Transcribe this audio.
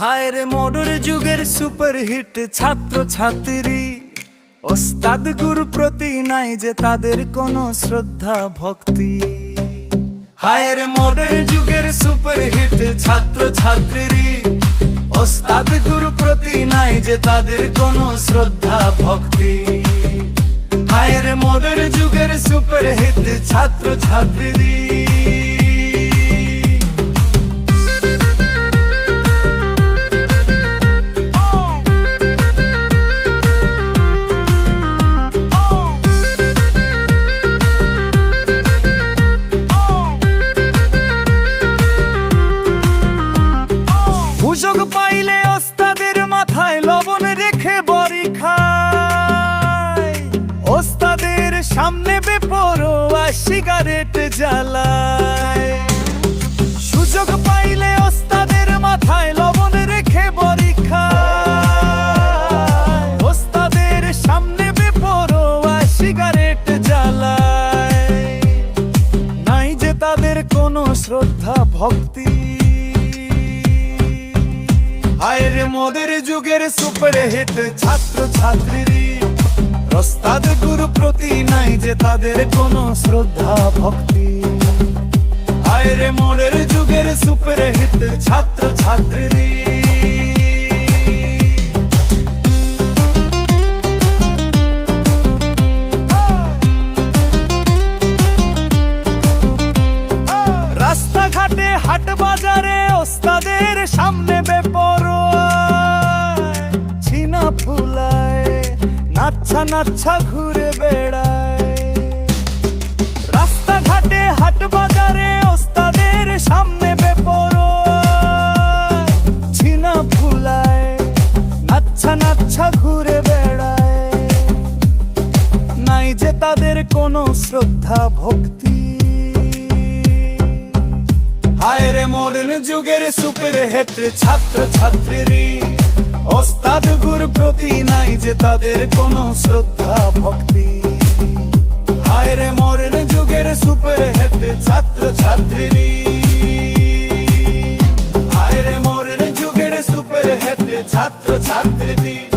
হায় রে মডার যুগের super hit ছাত্র ছাত্রী ওস্তাদ গুরু প্রতি নাই যে তাদের কোনো শ্রদ্ধা, ভক্তি। হায় রে মডার যুগের সুপার হিট ছাত্র ছাত্রী ওস্তাদ গুরু প্রতি নাই যে তাদের কোনো শ্রদ্ধা, ভক্তি। হায় রে মডার যুগের সুপার হিট ছাত্র ছাত্রী সামনে বেপরোয়া সিগারেট জ্বালায়। সুযোগ পাইলে ওস্তাদের মাথায় লবণ রেখে খায়। ওস্তাদের সামনে বেপরোয়া সিগারেট জ্বালায়। নাই যে তাদের কোনো শ্রদ্ধা, ভক্তি। হায় রে মোদের যুগের সুপার হিট ছাত্র ছাত্রী রস্তাদ গুরু প্রতি নাই যে তাদের কোনো শ্রদ্ধা, ভক্তি। হায় রে মোদের যুগের সুপার হিট ছাত্র ছাত্রী রাস্তাঘাটে হাট বাজারে ওস্তাদের সামনে বেপরোয়া। নাচ্ছা নাচ্ছা ঘুরে বেড়ায়। রাস্তাঘাটে, হাট বাজারে, ওস্তাদের সামনে বেপরোয়া। ছিনা ফুলায়, নাচ্ছা নাচ্ছা ঘুরে বেড়ায়। নাই যে তাদের কোনো শ্রদ্ধা, ভক্তি। হায় রে মডার্ন যুগের সুপের হেট ছাত্র ছাত্রী ওস্তাদ গুর প্রতি নাই যে তাদের কোনো শ্রদ্ধা, ভক্তি। হায় রে মডার্ন যুগের সুপার হেতে ছাত্র ছাত্রী হায় রে মডার্ন যুগের সুপার হেতে ছাত্র ছাত্রী